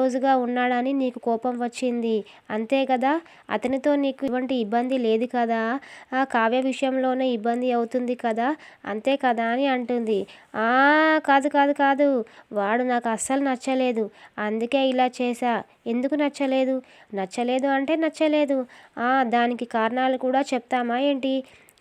క్లోజ్గా ఉన్నాడని నీకు కోపం వచ్చింది. అంతే కదా? అతనితో నీకు ఇటువంటి ఇబ్బంది లేదు కదా? ఆ కావ్య విషయంలోనే ఇబ్బంది అవుతుంది కదా? అంతే కదా అని అంటుంది. ఆ కాదు కాదు కాదు. వాడు నాకు అస్సలు నచ్చలేదు. అందుకే ఇలా చేశా. ఎందుకు నచ్చలేదు? నచ్చలేదు అంటే నచ్చలేదు. దానికి కారణాలు కూడా చెప్తామా ఏంటి?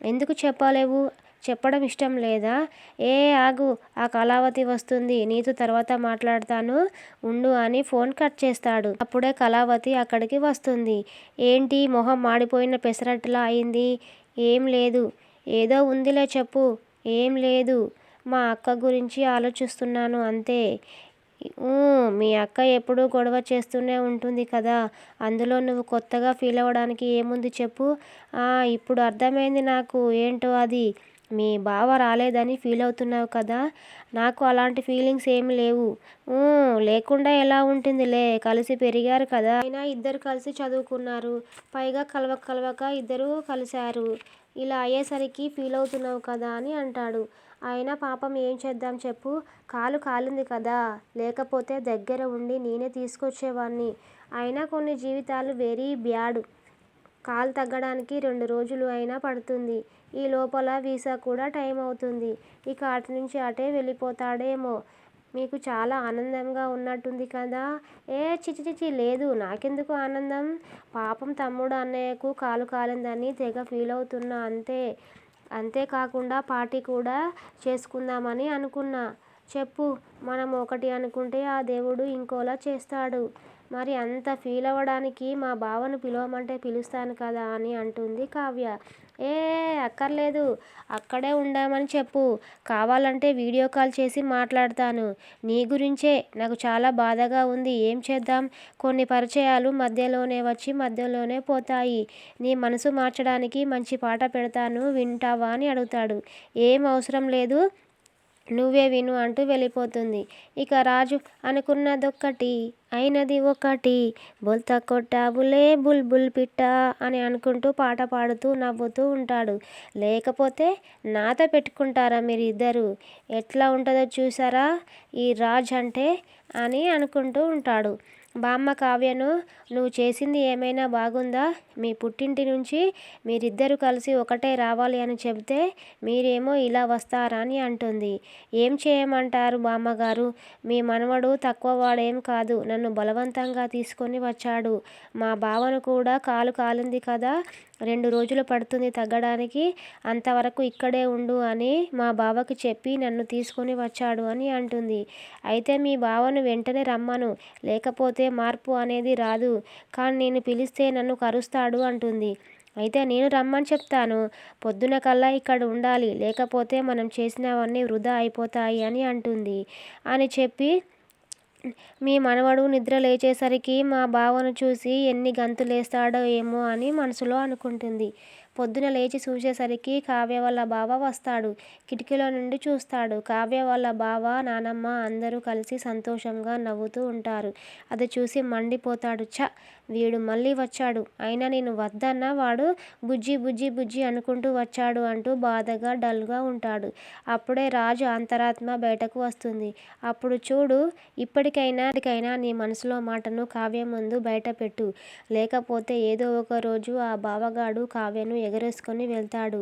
ఎందుకు చెప్పలేవు? చెప్పడం ఇష్టం లేదా? ఏ ఆగు ఆ కళావతి వస్తుంది నీతో తర్వాత మాట్లాడతాను ఉండు అని ఫోన్ కట్ చేస్తాడు. అప్పుడే కళావతి అక్కడికి వస్తుంది. ఏంటి మొహం మాడిపోయిన పెసరట్టులా అయింది? ఏం లేదు. ఏదో ఉందిలే చెప్పు. ఏం లేదు. మా అక్క గురించి ఆలోచిస్తున్నాను అంతే. మీ అక్క ఎప్పుడూ గొడవ చేస్తూనే ఉంటుంది కదా. అందులో నువ్వు కొత్తగా ఫీల్ అవ్వడానికి ఏముంది చెప్పు. ఇప్పుడు అర్థమైంది నాకు. ఏంటో అది? మీ బావ రాలేదని ఫీల్ అవుతున్నావు కదా. నాకు అలాంటి ఫీలింగ్స్ ఏమి లేవు. లేకుండా ఎలా ఉంటుందిలే? కలిసి పెరిగారు కదా. అయినా ఇద్దరు కలిసి చదువుకున్నారు. పైగా కలవక కలవక ఇద్దరు కలిశారు. ఇలా అయ్యేసరికి ఫీల్ అవుతున్నావు కదా అని అంటాడు. అయినా పాపం ఏం చేద్దాం చెప్పు? కాలు కాలింది కదా. లేకపోతే దగ్గర ఉండి నేనే తీసుకొచ్చేవాడిని అయినా కొన్ని జీవితాలు వెరీ బ్యాడ్ కాలు తగ్గడానికి రెండు రోజులు అయినా పడుతుంది. ఈ లోపల వీసా కూడా టైం అవుతుంది. ఇక అటు నుంచి అటే వెళ్ళిపోతాడేమో. మీకు చాలా ఆనందంగా ఉన్నట్టుంది కదా? ఏ చిచి చిచి లేదు. నాకెందుకు ఆనందం? పాపం తమ్ముడు అన్నయ్యకు కాలు కాలిందని తెగ ఫీల్ అవుతున్నా. అంతే అంతేకాకుండా పార్టీ కూడా చేసుకుందామని అనుకున్నా. చెప్పు మనం ఒకటి అనుకుంటే ఆ దేవుడు ఇంకోలా చేస్తాడు. మరి అంత ఫీల్ అవ్వడానికి మా బావను పిలవమంటే పిలుస్తాను కదా అని అంటుంది కావ్య. ఏ అక్కర్లేదు. అక్కడే ఉండామని చెప్పు. కావాలంటే వీడియో కాల్ చేసి మాట్లాడతాను. నీ గురించే. నాకు చాలా బాధగా ఉంది. ఏం చేద్దాం? కొన్ని పరిచయాలు మధ్యలోనే వచ్చి మధ్యలోనే పోతాయి. నీ మనసు మార్చడానికి మంచి పాట పెడతాను. వింటావా అని అడుగుతాడు. ఏం అవసరం లేదు. నువ్వే విను అంటూ వెళ్ళిపోతుంది. ఇక రాజు అనుకున్నదొక్కటి అయినది ఒకటి. బొల్త కొట్టావులే బుల్ బుల్ పిట్ట అని అనుకుంటూ పాట పాడుతూ నవ్వుతూ ఉంటాడు. లేకపోతే నాతో పెట్టుకుంటారా మీరు ఇద్దరు ఎట్లా ఉంటుందో చూసారా ఈ రాజ్ అంటే అని అనుకుంటూ ఉంటాడు. బామ్మ కావ్యను నువ్వు చేసింది ఏమైనా బాగుందా? మీ పుట్టింటి నుంచి మీరిద్దరు కలిసి ఒకటే రావాలి అని చెబితే మీరేమో ఇలా వస్తారా అని అంటుంది. ఏం చేయమంటారు బామ్మగారు? మీ మనవడు తక్కువ వాడేం కాదు. నన్ను బలవంతంగా తీసుకొని వచ్చాడు. మా బావను కూడా కాలు కాలింది కదా? రెండు రోజులు పడుతుంది తగ్గడానికి అంతవరకు ఇక్కడే ఉండు అని మా బావకి చెప్పి నన్ను తీసుకొని వచ్చాడు అని అంటుంది. అయితే మీ బావను వెంటనే రమ్మను లేకపోతే మార్పు అనేది రాదు కానీ నేను పిలిస్తే నన్ను కరుస్తాడు అంటుంది. అయితే నేను రమ్మని చెప్తాను పొద్దున కల్లా ఇక్కడ ఉండాలి లేకపోతే మనం చేసినవన్నీ వృధా అయిపోతాయి అని అంటుంది. అని చెప్పి మీ మనవడు నిద్ర లేచేసరికి మా బావను చూసి ఎన్ని గంతులేస్తాడో ఏమో అని మనసులో అనుకుంటుంది. పొద్దున లేచి చూసేసరికి కావ్య వాళ్ళ బావ వస్తాడు. కిటికీలో నుండి చూస్తాడు. కావ్య వాళ్ళ బావ నానమ్మ అందరూ కలిసి సంతోషంగా నవ్వుతూ ఉంటారు. అది చూసి మండిపోతాడు. ఛ! వీడు మళ్ళీ వచ్చాడు. అయినా నేను వద్దన్నా వాడు బుజ్జి బుజ్జి బుజ్జి అనుకుంటూ వచ్చాడు అంటూ బాధగా డల్గా ఉంటాడు. అప్పుడే రాజు అంతరాత్మ బయటకు వస్తుంది. అప్పుడు చూడు ఇప్పటికైనా ఇప్పటికైనా నీ మనసులో మాటను కావ్య ముందు బయట పెట్టు. లేకపోతే ఏదో ఒక రోజు ఆ బావగాడు కావ్యను ఎగరేసుకొని వెళ్తాడు.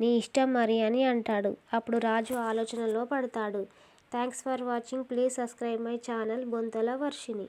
నీ ఇష్టం మరి అని అంటాడు. అప్పుడు రాజు ఆలోచనలో పడతాడు. Thanks for watching. Please subscribe my channel. Bonthala Varshini